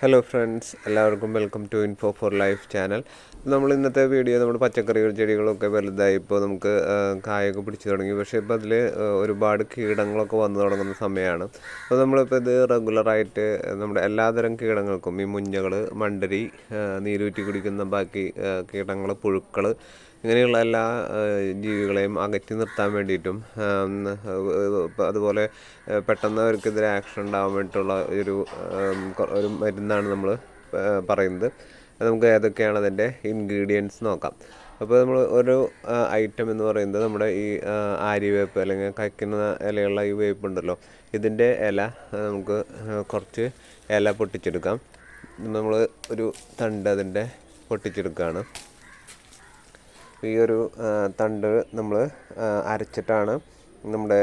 Hello friends എല്ലാവർക്കും welcome to info for life channel നമ്മൾ ഇന്നത്തെ വീഡിയോ നമ്മുടെ പച്ചക്കറികൾ ചെടികളൊക്കെ വലുതായി ഇപ്പോൾ നമുക്ക് കായൊക്കെ പിടിച്ചു തുടങ്ങി. പക്ഷേ ഇപ്പോൾ അതിൽ ഒരുപാട് കീടങ്ങളൊക്കെ വന്നു തുടങ്ങുന്ന സമയമാണ്. അപ്പോൾ നമ്മളിപ്പോൾ ഇത് റെഗുലറായിട്ട് നമ്മുടെ എല്ലാതരം കീടങ്ങൾക്കും ഈ മുഞ്ഞകൾ മണ്ടരി നീരൂറ്റി കുടിക്കുന്ന ബാക്കി കീടങ്ങൾ പുഴുക്കൾ ഇങ്ങനെയുള്ള എല്ലാ ജീവികളെയും അകറ്റി നിർത്താൻ വേണ്ടിയിട്ടും അതുപോലെ പെട്ടെന്ന് അവർക്കെതിരെ ആക്ഷൻ ഉണ്ടാവാൻ വേണ്ടിയിട്ടുള്ള ഒരു ഒരു മരുന്നാണ് നമ്മൾ പറയുന്നത്. നമുക്ക് ഏതൊക്കെയാണ് അതിന്റെ ഇൻഗ്രീഡിയൻസ് നോക്കാം. അപ്പോൾ നമ്മൾ ഒരു ഐറ്റം എന്ന് പറയുന്നത് നമ്മുടെ ഈ ആര്യവേപ്പ് അല്ലെങ്കിൽ കഴിക്കുന്ന ഇലയുള്ള ഈ വേപ്പ് ഉണ്ടല്ലോ. ഇതിന്റെ ഇല നമുക്ക് കുറച്ച് ഇല പൊട്ടിച്ചെടുക്കാം. നമ്മൾ ഒരു തണ്ട് അതിന്റെ പൊട്ടിച്ചെടുക്കുകയാണ്. ഈ ഒരു തണ്ട് നമ്മൾ അരച്ചിട്ടാണ് നമ്മുടെ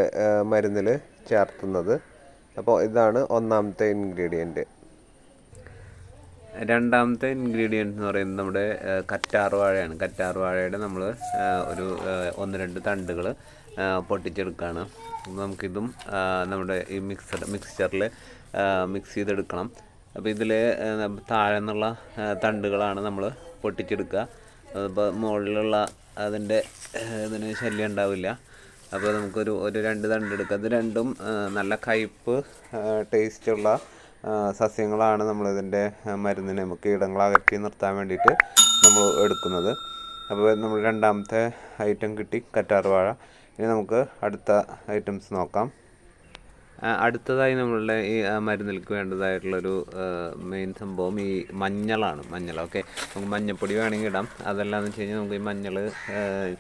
മരുന്നിൽ ചേർത്തുന്നത്. അപ്പോൾ ഇതാണ് ഒന്നാമത്തെ ഇൻഗ്രീഡിയന്റ് രണ്ടാമത്തെ ഇൻഗ്രീഡിയന്റ് എന്ന് പറയുന്നത് നമ്മുടെ കറ്റാർ വാഴയാണ്. കറ്റാർ വാഴയുടെ നമ്മൾ ഒരു ഒന്ന് രണ്ട് തണ്ടുകൾ പൊട്ടിച്ചെടുക്കുകയാണ് നമുക്കിതും നമ്മുടെ ഈ മിക്സർ മിക്സ്ചറിൽ മിക്സ് ചെയ്തെടുക്കണം. അപ്പോൾ ഇതിൽ താഴെ നിന്നുള്ള തണ്ടുകളാണ് നമ്മൾ പൊട്ടിച്ചെടുക്കുക. അതിപ്പോൾ മുകളിലുള്ള അതിന്റെ ഇതിന് ശല്യം ഉണ്ടാവില്ല. അപ്പോൾ നമുക്കൊരു ഒരു രണ്ട് തണ്ട് എടുക്കാം. ഇത് രണ്ടും നല്ല കയ്പ്പ് ടേസ്റ്റുള്ള സസ്യങ്ങളാണ് നമ്മളിതിന്റെ മരുന്നിന് നമുക്ക് ഇടങ്ങളകറ്റി നിർത്താൻ വേണ്ടിയിട്ട് നമ്മൾ എടുക്കുന്നത്. അപ്പോൾ നമ്മൾ രണ്ടാമത്തെ ഐറ്റം കിട്ടി കറ്റാർവാഴ. ഇനി നമുക്ക് അടുത്ത ഐറ്റംസ് നോക്കാം. അടുത്തതായി നമ്മളുടെ ഈ മരുന്നിൽക്ക് വേണ്ടതായിട്ടുള്ളൊരു മെയിൻ സംഭവം ഈ മഞ്ഞളാണ്. മഞ്ഞൾ ഓക്കെ നമുക്ക് മഞ്ഞപ്പൊടി വേണമെങ്കിൽ ഇടാം. അതല്ലാന്ന് വെച്ച് കഴിഞ്ഞാൽ നമുക്ക് ഈ മഞ്ഞൾ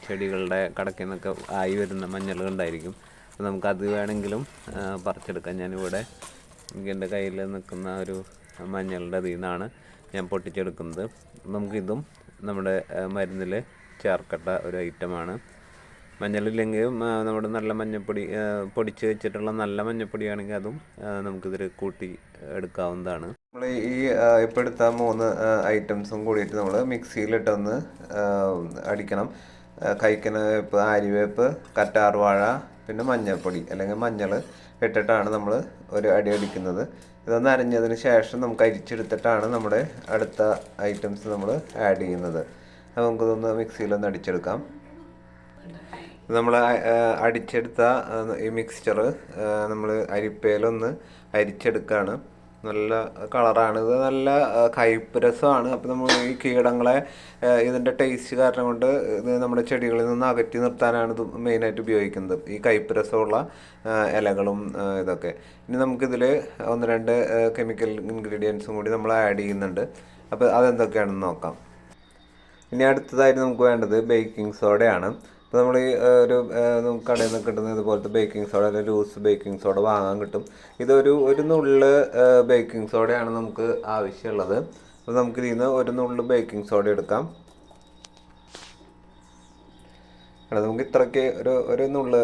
ചെടികളുടെ കടക്കിൽ നിന്നൊക്കെ ആയി വരുന്ന മഞ്ഞൾ ഉണ്ടായിരിക്കും. അപ്പോൾ നമുക്ക് അത് വേണമെങ്കിലും പറിച്ചെടുക്കാം. ഞാനിവിടെ എന്റെ കയ്യിൽ നിൽക്കുന്ന ഒരു മഞ്ഞളുടെ അതിൽ നിന്നാണ് ഞാൻ പൊട്ടിച്ചെടുക്കുന്നത്. നമുക്കിതും നമ്മുടെ മരുന്നിൽ ചേർക്കട്ട ഒരു ഐറ്റമാണ് മഞ്ഞളില്ലെങ്കിലും ആ, നമ്മുടെ നല്ല മഞ്ഞപ്പൊടി പൊടിച്ച് വെച്ചിട്ടുള്ള നല്ല മഞ്ഞപ്പൊടിയാണെങ്കിൽ അതും നമുക്കിതിൽ കൂട്ടി എടുക്കാവുന്നതാണ്. നമ്മൾ ഈ ഇപ്പോൾ എടുത്ത മൂന്ന് ഐറ്റംസും കൂടിയിട്ട് നമ്മൾ മിക്സിയിലിട്ടൊന്ന് അടിക്കണം. കഴിക്കുന്ന വേപ്പ് ആര്യവേപ്പ് കറ്റാർവാഴ പിന്നെ മഞ്ഞൾപ്പൊടി അല്ലെങ്കിൽ മഞ്ഞൾ ഇട്ടിട്ടാണ് നമ്മൾ ഒരു അടി അടിക്കുന്നത്. ഇതൊന്ന് അരഞ്ഞതിന് ശേഷം നമുക്ക് അരിച്ചെടുത്തിട്ടാണ് നമ്മുടെ അടുത്ത ഐറ്റംസ് നമ്മൾ ആഡ് ചെയ്യുന്നത്. നമുക്കിതൊന്ന് മിക്സിയിലൊന്ന് അടിച്ചെടുക്കാം. നമ്മൾ അടിച്ചെടുത്ത ഈ മിക്സ്ചർ നമ്മൾ അരിപ്പയിലൊന്ന് അരിച്ചെടുക്കുകയാണ് നല്ല കളറാണ്. ഇത് നല്ല കയ്പ്പ് രസമാണ്. അപ്പോൾ നമ്മൾ ഈ കീടങ്ങളെ ഇതിന്റെ ടേസ്റ്റ് കാരണം കൊണ്ട് ഇത് നമ്മുടെ ചെടികളിൽ നിന്ന് അകറ്റി നിർത്താനാണ് ഇത് മെയിനായിട്ട് ഉപയോഗിക്കുന്നത്. ഈ കയ്പ്പ് രസമുള്ള ഇലകളും ഇതൊക്കെ. ഇനി നമുക്കിതിൽ ഒന്ന് രണ്ട് കെമിക്കൽ ഇൻഗ്രീഡിയൻസും കൂടി നമ്മൾ ആഡ് ചെയ്യുന്നുണ്ട്. അപ്പോൾ അതെന്തൊക്കെയാണെന്ന് നോക്കാം. ഇനി അടുത്തതായിട്ട് നമുക്ക് വേണ്ടത് ബേക്കിംഗ് സോഡയാണ് അപ്പോൾ നമ്മൾ ഈ ഒരു കടയിൽ നിന്ന് കിട്ടുന്ന ഇതുപോലത്തെ ബേക്കിംഗ് സോഡ അല്ലെങ്കിൽ ലൂസ് ബേക്കിംഗ് സോഡ വാങ്ങാൻ കിട്ടും. ഇതൊരു ഒരു നുള്ള് ബേക്കിംഗ് സോഡയാണ് നമുക്ക് ആവശ്യമുള്ളത്. അപ്പോൾ നമുക്ക് ഇതിൽ നിന്ന് ഒരു നുള്ള് ബേക്കിംഗ് സോഡ എടുക്കാം. അല്ല നമുക്ക് ഇത്രയ്ക്ക് ഒരു ഒരു നുള്ള്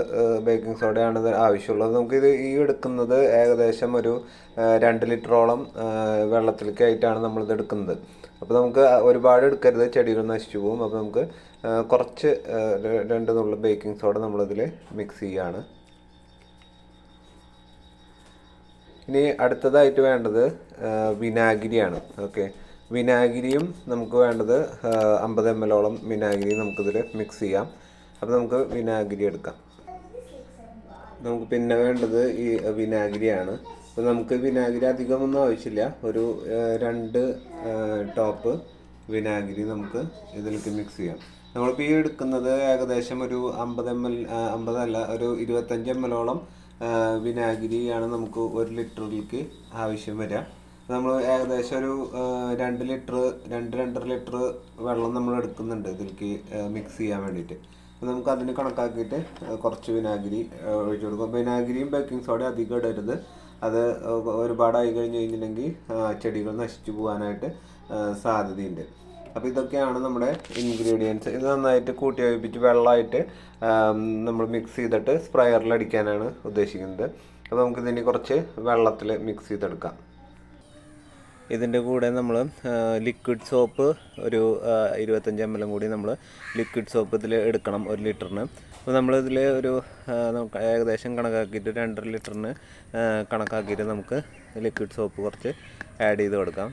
ബേക്കിംഗ് സോഡയാണ് ആവശ്യമുള്ളത്. നമുക്കിത് ഈ എടുക്കുന്നത് ഏകദേശം ഒരു രണ്ട് ലിറ്ററോളം വെള്ളത്തിലേക്കായിട്ടാണ് നമ്മളിത് എടുക്കുന്നത്. അപ്പോൾ നമുക്ക് ഒരുപാട് എടുക്കരുത്. ചെടികൾ നശിച്ചു പോകും. അപ്പോൾ നമുക്ക് കുറച്ച് രണ്ട് നുള്ള ബേക്കിംഗ് സോഡ നമ്മളിതിൽ മിക്സ് ചെയ്യുകയാണ് ഇനി അടുത്തതായിട്ട് വേണ്ടത് വിനാഗിരിയാണ്. ഓക്കെ. വിനാഗിരിയും നമുക്ക് വേണ്ടത് അമ്പത് എം എല്ലോളം വിനാഗിരി നമുക്കിതിൽ മിക്സ് ചെയ്യാം. അപ്പോൾ നമുക്ക് വിനാഗിരി എടുക്കാം. നമുക്ക് പിന്നെ വേണ്ടത് ഈ വിനാഗിരിയാണ്. അപ്പോൾ നമുക്ക് വിനാഗിരി അധികമൊന്നും ആവശ്യമില്ല. ഒരു രണ്ട് ടോപ്പ് വിനാഗിരി നമുക്ക് ഇതിലേക്ക് മിക്സ് ചെയ്യാം. നമ്മളിപ്പോൾ ഈ എടുക്കുന്നത് ഏകദേശം ഒരു അമ്പത് എം എൽ അമ്പതല്ല ഒരു ഇരുപത്തഞ്ച് എം എല്ലോളം വിനാഗിരിയാണ് നമുക്ക് ഒരു ലിറ്ററിലേക്ക് ആവശ്യം വരിക. നമ്മൾ ഏകദേശം ഒരു രണ്ട് ലിറ്റർ രണ്ട് രണ്ടര ലിറ്റർ വെള്ളം നമ്മൾ എടുക്കുന്നുണ്ട് ഇതിലേക്ക് മിക്സ് ചെയ്യാൻ വേണ്ടിയിട്ട്. അപ്പോൾ നമുക്ക് അതിന് കണക്കാക്കിയിട്ട് കുറച്ച് വിനാഗിരി ഒഴിച്ച് കൊടുക്കും. വിനാഗിരിയും ബേക്കിംഗ് സോഡയും അധികം ഇടരുത്. അത് ഒരുപാടായി കഴിഞ്ഞ് കഴിഞ്ഞില്ലെങ്കിൽ ചെടികൾ നശിച്ചു പോകാനായിട്ട് സാധ്യതയുണ്ട്. അപ്പോൾ ഇതൊക്കെയാണ് നമ്മുടെ ഇൻഗ്രീഡിയൻസ് ഇത് നന്നായിട്ട് കൂട്ടി വയ്പ്പിച്ച് വെള്ളമായിട്ട് നമ്മൾ മിക്സ് ചെയ്തിട്ട് സ്പ്രയറിൽ അടിക്കാനാണ് ഉദ്ദേശിക്കുന്നത്. അപ്പോൾ നമുക്കിതിന് കുറച്ച് വെള്ളത്തിൽ മിക്സ് ചെയ്തെടുക്കാം. ഇതിന്റെ കൂടെ നമ്മൾ ലിക്വിഡ് സോപ്പ് ഒരു ഇരുപത്തഞ്ച് എം എല്ലും കൂടി നമ്മൾ ലിക്വിഡ് സോപ്പ് ഇതിൽ എടുക്കണം ഒരു ലിറ്ററിന്. അപ്പോൾ നമ്മളിതിൽ ഒരു നമുക്ക് ഏകദേശം കണക്കാക്കിയിട്ട് രണ്ടര ലിറ്ററിന് കണക്കാക്കിയിട്ട് നമുക്ക് ലിക്വിഡ് സോപ്പ് കുറച്ച് ആഡ് ചെയ്ത് കൊടുക്കാം.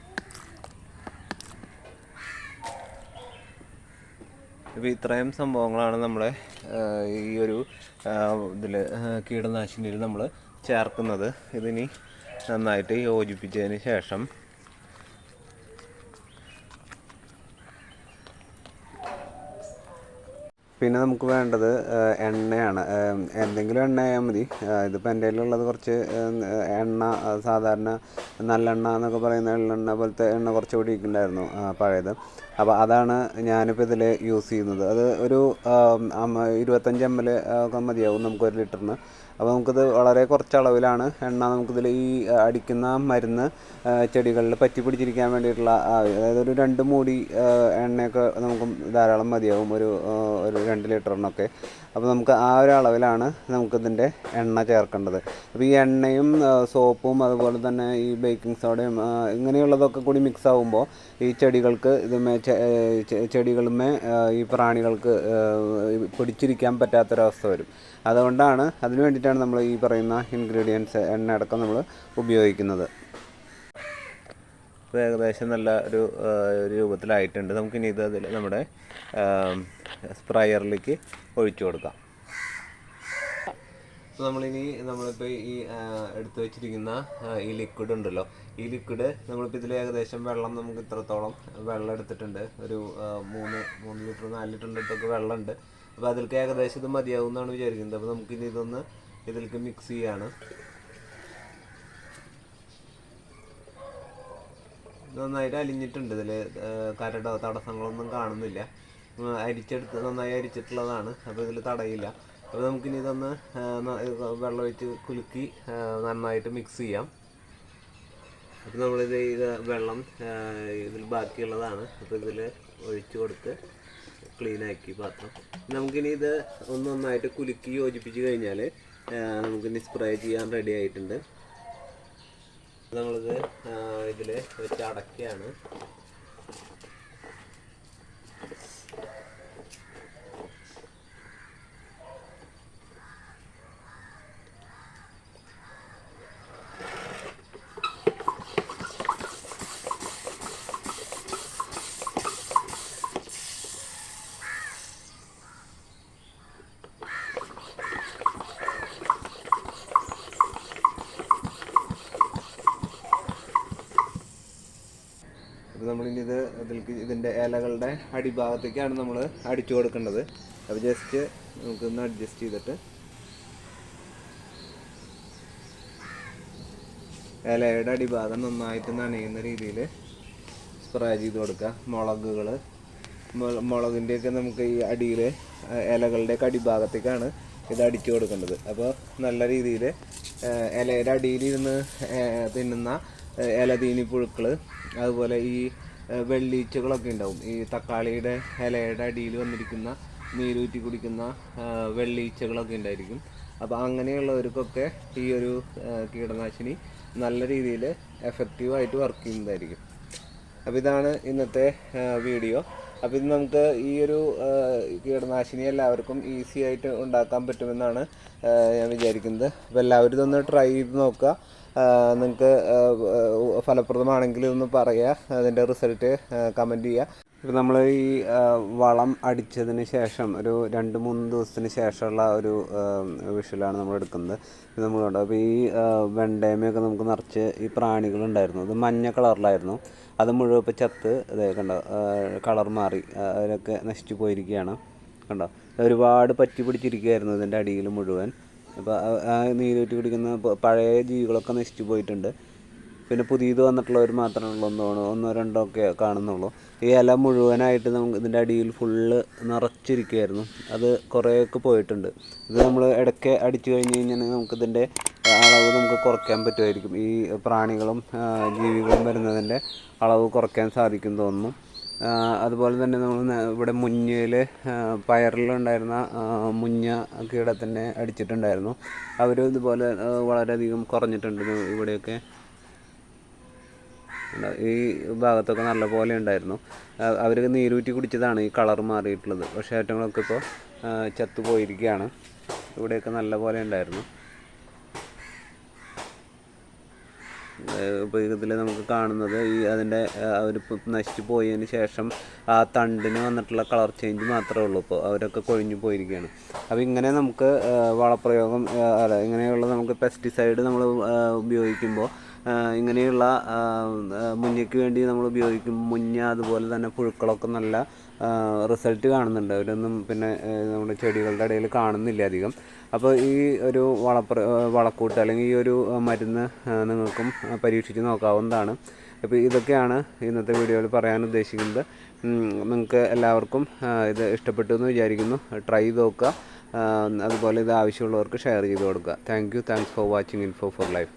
ഇപ്പോൾ ഇത്രയും സംഭവങ്ങളാണ് നമ്മളെ ഈ ഒരു ഇതിൽ കീടനാശിനിയിൽ നമ്മൾ ചേർക്കുന്നത്. ഇതിനി നന്നായിട്ട് യോജിപ്പിച്ചതിന് ശേഷം പിന്നെ നമുക്ക് വേണ്ടത് എണ്ണയാണ്. എന്തെങ്കിലും എണ്ണ ആയാൽ മതി. ഇതിപ്പോൾ എന്റെ കയ്യിലുള്ളത് കുറച്ച് എണ്ണ സാധാരണ നല്ലെണ്ണ എന്നൊക്കെ പറയുന്ന എള്ളെണ്ണ പോലത്തെ എണ്ണ കുറച്ച് കൂടി ഉണ്ടായിരുന്നു പഴയത്. അപ്പോൾ അതാണ് ഞാനിപ്പോൾ ഇതിൽ യൂസ് ചെയ്യുന്നത്. അത് ഒരു ഇരുപത്തഞ്ച് എം എൽ ഒക്കെ മതിയാവും നമുക്ക് ഒരു ലിറ്ററിന്. അപ്പോൾ നമുക്കിത് വളരെ കുറച്ച് അളവിലാണ് എണ്ണ നമുക്കിതിൽ ഈ അടിക്കുന്ന മരുന്ന് ചെടികളിൽ പറ്റി പിടിച്ചിരിക്കാൻ വേണ്ടിയിട്ടുള്ള അതായത് ഒരു രണ്ട് മൂടി എണ്ണയൊക്കെ നമുക്ക് ധാരാളം മതിയാകും ഒരു ഒരു രണ്ട് ലിറ്ററിനൊക്കെ. അപ്പോൾ നമുക്ക് ആ ഒരു അളവിലാണ് നമുക്കിതിന്റെ എണ്ണ ചേർക്കേണ്ടത്. അപ്പോൾ ഈ എണ്ണയും സോപ്പും അതുപോലെ തന്നെ ഈ ബേക്കിംഗ് സോഡയും ഇങ്ങനെയുള്ളതൊക്കെ കൂടി മിക്സ് ആകുമ്പോൾ ഈ ചെടികൾക്ക് ഇതുമേ ചെടികളുമേ ഈ പ്രാണികൾക്ക് പിടിച്ചിരിക്കാൻ പറ്റാത്തൊരവസ്ഥ വരും. അതുകൊണ്ടാണ് അതിന് വേണ്ടിയിട്ടാണ് നമ്മൾ ഈ പറയുന്ന ഇൻഗ്രീഡിയൻസ് എണ്ണ അടക്കം നമ്മൾ ഉപയോഗിക്കുന്നത്. ഇപ്പോൾ ഏകദേശം നല്ല ഒരു രൂപത്തിലായിട്ടുണ്ട്. നമുക്കിനി ഇത് അതിൽ നമ്മുടെ സ്പ്രയറിലേക്ക് ഒഴിച്ചു കൊടുക്കാം. നമ്മളിനി നമ്മളിപ്പോൾ ഈ എടുത്തു വെച്ചിരിക്കുന്ന ഈ ലിക്വിഡ് ഉണ്ടല്ലോ. ഈ ലിക്വിഡ് നമ്മളിപ്പോൾ ഇതിൽ ഏകദേശം വെള്ളം നമുക്ക് ഇത്രത്തോളം വെള്ളം എടുത്തിട്ടുണ്ട്. ഒരു മൂന്ന് മൂന്ന് ലിറ്റർ നാല് ലിറ്ററിന്റെ അടുത്തൊക്കെ വെള്ളമുണ്ട്. അപ്പോൾ അതിലേക്ക് ഏകദേശം ഇത് മതിയാവും എന്നാണ് വിചാരിക്കുന്നത്. അപ്പോൾ നമുക്കിനി ഇതൊന്ന് ഇതിലേക്ക് മിക്സ് ചെയ്യാണ്. നന്നായിട്ട് അലിഞ്ഞിട്ടുണ്ട് ഇതിൽ കരടോ തടസ്സങ്ങളൊന്നും കാണുന്നില്ല. അരിച്ചെടുത്ത് നന്നായി അരിച്ചിട്ടുള്ളതാണ്. അപ്പോൾ ഇതിൽ തടയില്ല. അപ്പോൾ നമുക്കിനി ഇതൊന്ന് വെള്ളം ഒഴിച്ച് കുലുക്കി നന്നായിട്ട് മിക്സ് ചെയ്യാം. അപ്പോൾ നമ്മളിത് ഇത് വെള്ളം ഇതിൽ ബാക്കിയുള്ളതാണ്. അപ്പോൾ ഇതിൽ ഒഴിച്ചു കൊടുത്ത് ക്ലീനാക്കി പാത്രം. നമുക്കിനി ഇത് ഒന്ന് നന്നായിട്ട് കുലുക്കി യോജിപ്പിച്ച് കഴിഞ്ഞാൽ നമുക്കിനി സ്പ്രേ ചെയ്യാൻ റെഡി ആയിട്ടുണ്ട്. നമ്മളിത് ഇതിൽ വെച്ച് അടയ്ക്കുകയാണ്. അപ്പോൾ നമ്മളിനി ഇത് ഇതിലേക്ക് ഇതിന്റെ ഇലകളുടെ അടിഭാഗത്തേക്കാണ് നമ്മൾ അടിച്ചു കൊടുക്കേണ്ടത്. അപ്പോൾ ജസ്റ്റ് നമുക്കൊന്ന് അഡ്ജസ്റ്റ് ചെയ്തിട്ട് ഇലയുടെ അടിഭാഗം നന്നായിട്ട് നനയുന്ന രീതിയിൽ സ്പ്രേ ചെയ്ത് കൊടുക്കുക. മുളകുകൾ മുളകിന്റെയൊക്കെ നമുക്ക് ഈ അടിയിൽ ഇലകളുടെയൊക്കെ അടിഭാഗത്തേക്കാണ് ഇത് അടിച്ചു കൊടുക്കേണ്ടത്. അപ്പോൾ നല്ല രീതിയിൽ ഇലയുടെ അടിയിലിരുന്ന് തിന്നുന്ന ഏഹ്, ഇല പുഴുക്കൾ അതുപോലെ ഈ വെള്ളീച്ചകളൊക്കെ ഉണ്ടാവും. ഈ തക്കാളിയുടെ ഇലയുടെ അടിയിൽ വന്നിരിക്കുന്ന നീരൂറ്റി കുടിക്കുന്ന വെള്ളീച്ചകളൊക്കെ ഉണ്ടായിരിക്കും. അപ്പോൾ അങ്ങനെയുള്ളവർക്കൊക്കെ ഈ ഒരു കീടനാശിനി നല്ല രീതിയിൽ എഫക്റ്റീവായിട്ട് വർക്ക് ചെയ്യുന്നതായിരിക്കും. അപ്പോൾ ഇതാണ് ഇന്നത്തെ വീഡിയോ. അപ്പോൾ ഇത് നമുക്ക് ഈ ഒരു കീടനാശിനി എല്ലാവർക്കും ഈസി ആയിട്ട് ഉണ്ടാക്കാൻ പറ്റുമെന്നാണ് ഞാൻ വിചാരിക്കുന്നത്. അപ്പോൾ എല്ലാവരും ഇതൊന്ന് ട്രൈ ചെയ്ത് നോക്കുക. നിങ്ങൾക്ക് ഫലപ്രദമാണെങ്കിൽ ഒന്ന് പറയുക അതിന്റെ റിസൾട്ട് കമന്റ് ചെയ്യുക ഇപ്പം നമ്മൾ ഈ വളം അടിച്ചതിന് ശേഷം ഒരു രണ്ട് മൂന്ന് ദിവസത്തിന് ശേഷമുള്ള ഒരു വിഷലാണ് നമ്മൾ എടുക്കുന്നത്. ഇത് നമ്മൾ കണ്ടു? അപ്പോൾ ഈ ആ, നമുക്ക് നിറച്ച് ഈ പ്രാണികളുണ്ടായിരുന്നു. അത് മഞ്ഞ കളറിലായിരുന്നു. അത് മുഴുവൻ ഇപ്പോൾ ചത്ത് ഇതേ കണ്ടോ? കളർ മാറി. അതിലൊക്കെ നശിച്ചു പോയിരിക്കുകയാണ്. കണ്ടോ? ഒരുപാട് പറ്റി പിടിച്ചിരിക്കുകയായിരുന്നു ഇതിന്റെ അടിയിൽ മുഴുവൻ. അപ്പോൾ ആ- നീരൂറ്റി കുടിക്കുന്ന പഴയ ജീവികളൊക്കെ നശിച്ചു പോയിട്ടുണ്ട്. പിന്നെ പുതിയത് വന്നിട്ടുള്ളവർ മാത്രമേ ഉള്ളൂ ഒന്നോ ഒന്നോ രണ്ടോ ഒക്കെ കാണുന്നുള്ളൂ. ഈ ഇല മുഴുവനായിട്ട് നമുക്ക് ഇതിന്റെ അടിയിൽ ഫുള്ള് നിറച്ചിരിക്കുകയായിരുന്നു. അത് കുറേയൊക്കെ പോയിട്ടുണ്ട്. ഇത് നമ്മൾ ഇടയ്ക്ക് അടിച്ചു കഴിഞ്ഞ് കഴിഞ്ഞാൽ നമുക്കിതിന്റെ അളവ് നമുക്ക് കുറയ്ക്കാൻ പറ്റുമായിരിക്കും. ഈ പ്രാണികളും ജീവികളും വരുന്നതിന്റെ അളവ് കുറയ്ക്കാൻ സാധിക്കും തോന്നുന്നു. അതുപോലെ തന്നെ നമ്മൾ ഇവിടെ മുഞ്ഞയിൽ പയറിലുണ്ടായിരുന്ന മുഞ്ഞ കീടത്തിനെ അടിച്ചിട്ടുണ്ടായിരുന്നു. അവർ ഇതുപോലെ വളരെയധികം കുറഞ്ഞിട്ടുണ്ട് ഇവിടെയൊക്കെ? ഈ ഭാഗത്തൊക്കെ നല്ല പോലെ ഉണ്ടായിരുന്നു. അവർ നീരൂറ്റി കുടിച്ചതാണ് ഈ കളർ മാറിയിട്ടുള്ളത്. പക്ഷേ ഏറ്റങ്ങളൊക്കെ ഇപ്പോൾ ചത്തു പോയിരിക്കുകയാണ് ഇവിടെയൊക്കെ നല്ല പോലെ ഉണ്ടായിരുന്നു. ഇപ്പോൾ ഇതിൽ നമുക്ക് കാണുന്നത് ഈ അതിന്റെ അവർ നശിച്ചു പോയതിന് ശേഷം ആ തണ്ടിന് വന്നിട്ടുള്ള കളർ ചേഞ്ച് മാത്രമേ ഉള്ളൂ ഇപ്പോൾ അവരൊക്കെ കൊഴിഞ്ഞു പോയിരിക്കുകയാണ് അപ്പോൾ ഇങ്ങനെ നമുക്ക് വളപ്രയോഗം അല്ല ഇങ്ങനെയുള്ള നമുക്ക് പെസ്റ്റിസൈഡ് നമ്മൾ ഉപയോഗിക്കുമ്പോൾ ഇങ്ങനെയുള്ള മുഞ്ഞയ്ക്ക് വേണ്ടി നമ്മൾ ഉപയോഗിക്കും മുഞ്ഞ അതുപോലെ തന്നെ പുഴുക്കളൊക്കെ നല്ല റിസൾട്ട് കാണുന്നുണ്ട്. അവരൊന്നും പിന്നെ നമ്മുടെ ചെടികളുടെ ഇടയിൽ കാണുന്നില്ല അധികം. അപ്പോൾ ഈ ഒരു വളപ്ര വളക്കൂട്ട് അല്ലെങ്കിൽ ഈ ഒരു മരുന്ന് നിങ്ങൾക്കും പരീക്ഷിച്ച് നോക്കാവുന്നതാണ്. അപ്പോൾ ഇതൊക്കെയാണ് ഇന്നത്തെ വീഡിയോയിൽ പറയാൻ ഉദ്ദേശിക്കുന്നത്. നിങ്ങൾക്ക് എല്ലാവർക്കും ഇത് ഇഷ്ടപ്പെട്ടു എന്ന് വിചാരിക്കുന്നു. ട്രൈ ചെയ്ത് നോക്കുക. അതുപോലെ ഇത് ആവശ്യമുള്ളവർക്ക് ഷെയർ ചെയ്ത് കൊടുക്കുക. Thank you. Thanks for watching. Info for life.